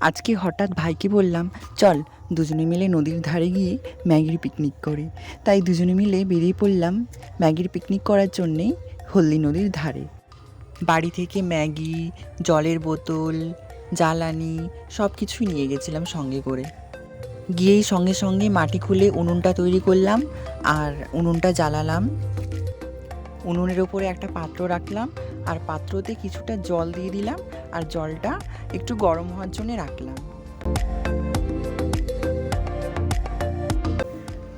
আজকে হঠাৎ ভাইকে বললাম, চল দুজনে মিলে নদীর ধারে গিয়ে ম্যাগির পিকনিক করি। তাই দুজনে মিলে বেরিয়ে পড়লাম ম্যাগির পিকনিক করার জন্যেই হলদি নদীর ধারে। বাড়ি থেকে ম্যাগি, জলের বোতল, জ্বালানি সব কিছুই নিয়ে গেছিলাম সঙ্গে করে। গিয়েই সঙ্গে সঙ্গে মাটি খুলে উনুনটা তৈরি করলাম আর উনুনটা জ্বালালাম। উনুনের ওপরে একটা পাত্র রাখলাম আর পাত্রতে কিছুটা জল দিয়ে দিলাম আর জলটা একটু গরম হওয়ার জন্য রাখলাম।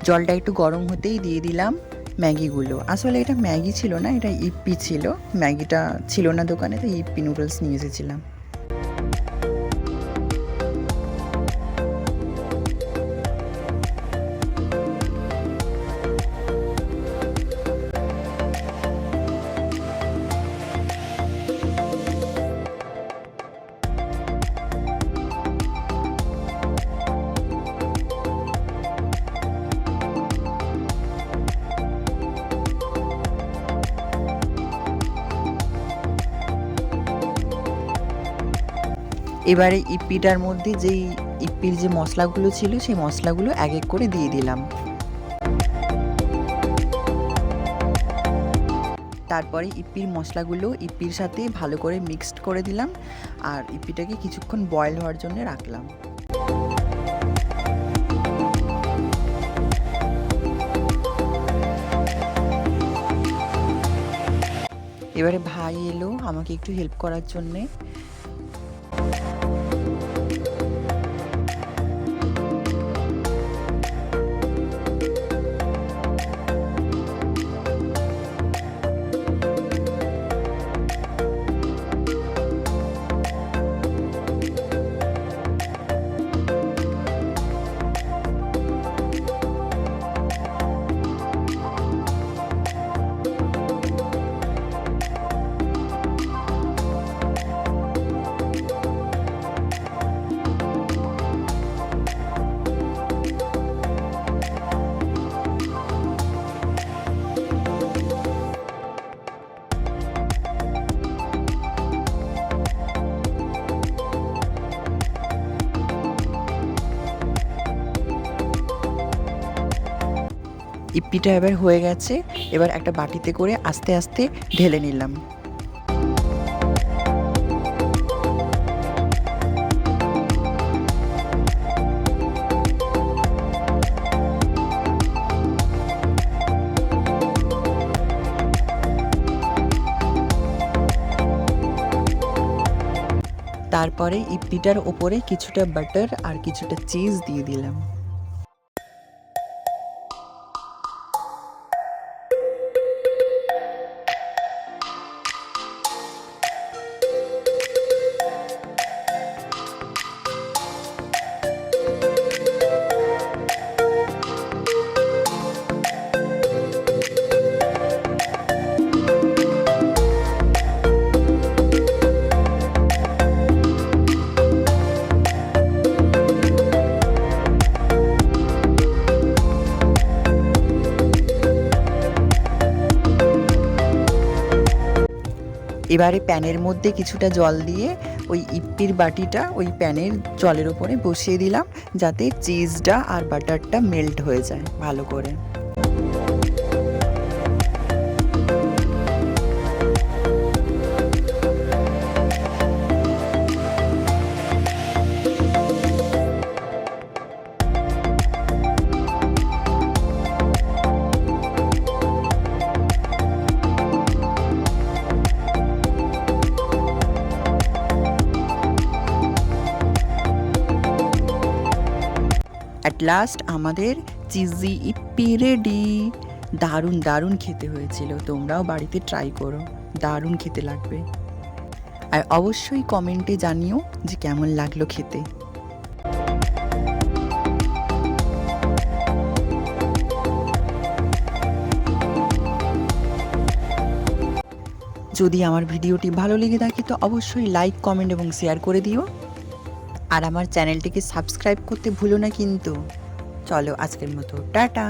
জলটা একটু গরম হতেই দিয়ে দিলাম ম্যাগিগুলো। আসলে এটা ম্যাগি ছিল না, এটা ইপ্পি ছিল। ম্যাগিটা ছিল না দোকানে তো ইপ্পি নুডলস নিয়ে এসেছিলাম। এবারে ইপ্পিটার মধ্যে যেই ইপ্পির যে মশলাগুলো ছিল, সেই মশলাগুলো এক এক করে দিয়ে দিলাম। তারপরে ইপ্পির মশলাগুলো ইপ্পির সাথে ভালো করে মিক্সড করে দিলাম আর ইপ্পিটাকে কিছুক্ষণ বয়েল হওয়ার জন্য রাখলাম। এবারে ভাই এলো আমাকে একটু হেল্প করার জন্যে। ইপ্পিটা এবার হয়ে গেছে। এবার একটা বাটিতে করে আস্তে আস্তে ঢেলে নিলাম। তারপরে ইপ্পিটার ওপরে কিছুটা বাটার আর কিছুটা চিজ দিয়ে দিলাম। এবারে প্যানের মধ্যে কিছুটা জল দিয়ে ওই ইপ্পির বাটিটা ওই প্যানের জলের ওপরে বসিয়ে দিলাম, যাতে চিজটা আর বাটারটা মেল্ট হয়ে যায় ভালো করে। অ্যাট লাস্ট আমাদের চিজি ইপ্পি রেডি দারুণ দারুণ খেতে হয়েছিল। তোমরাও বাড়িতে ট্রাই করো। দারুণ খেতে লাগবে। আর অবশ্যই কমেন্টে জানিও যে কেমন লাগল খেতে। যদি আমার ভিডিওটি ভালো লেগে থাকে, তো অবশ্যই লাইক কমেন্ট এবং শেয়ার করে দিও। আর আমার চ্যানেলটিকে সাবস্ক্রাইব করতে ভুলো না কিন্তু। চলো আজকের মতো টাটা!